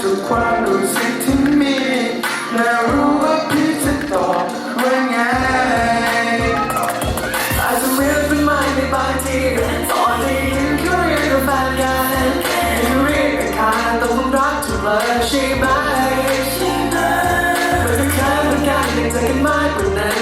ทุกความรู้สึกที่มีแล้วรู้ว่าพี่จะตอบว่าไง อาจจะเรียกเป็นไม่ในบางทีตอนนี้ยังแค่เรียกกับแฟนกันยังเรียกอาการต้องรักถูกเลยใช่ไหมใช่ไหมมันก็แค่เป็นการได้เจกันมากกว่านั้น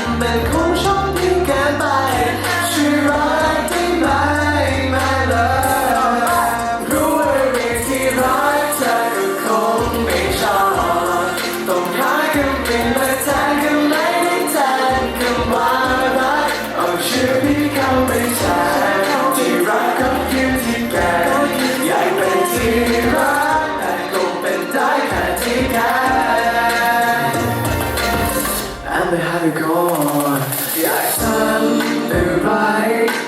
ก่อนอยาฉันเป็ไร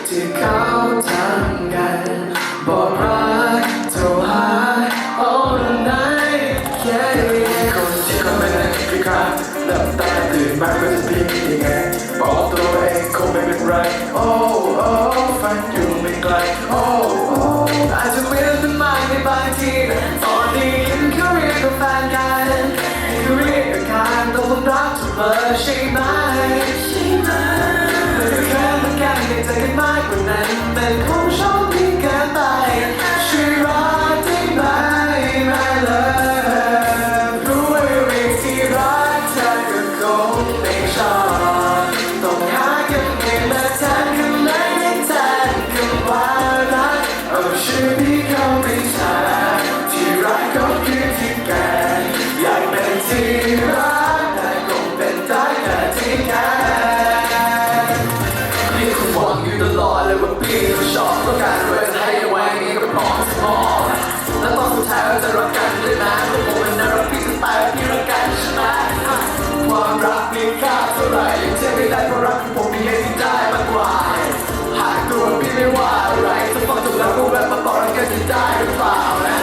ที่เขาทำกัน บอกรักโทรหา all night yeah yeah คนที่เขาไม่ได้คิดครับหลับตาตื่นมาก็จะเป็นยังไงบอกตัวเองคงไม่เป็นไร oh oh ฝันอยู่ไม่ไกล oh oh อาจจะไม่ได้เป็นมาในบางที เปิดใช่ไหมใช่ไหมมันก็แค่รื่งกาใจกันมากกว่านั้นเป็น แล้จะรักกันได้นานก็คงเป็นนรักพี่จะตายพี่รักกันใช่ไหมความรักมีค่าเท่าไหร่ยังเชื่อไม่ได้เพราะรักของผมมีเงินที่ได้มากกว่า หากตัวพี่ไม่ว่าอะไรจะฟังจบแล้วรู้แบบมาบอกรักกันจะได้หรือเปล่านะ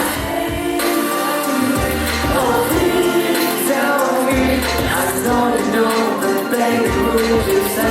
Oh please tell me I don't know the thing that moves you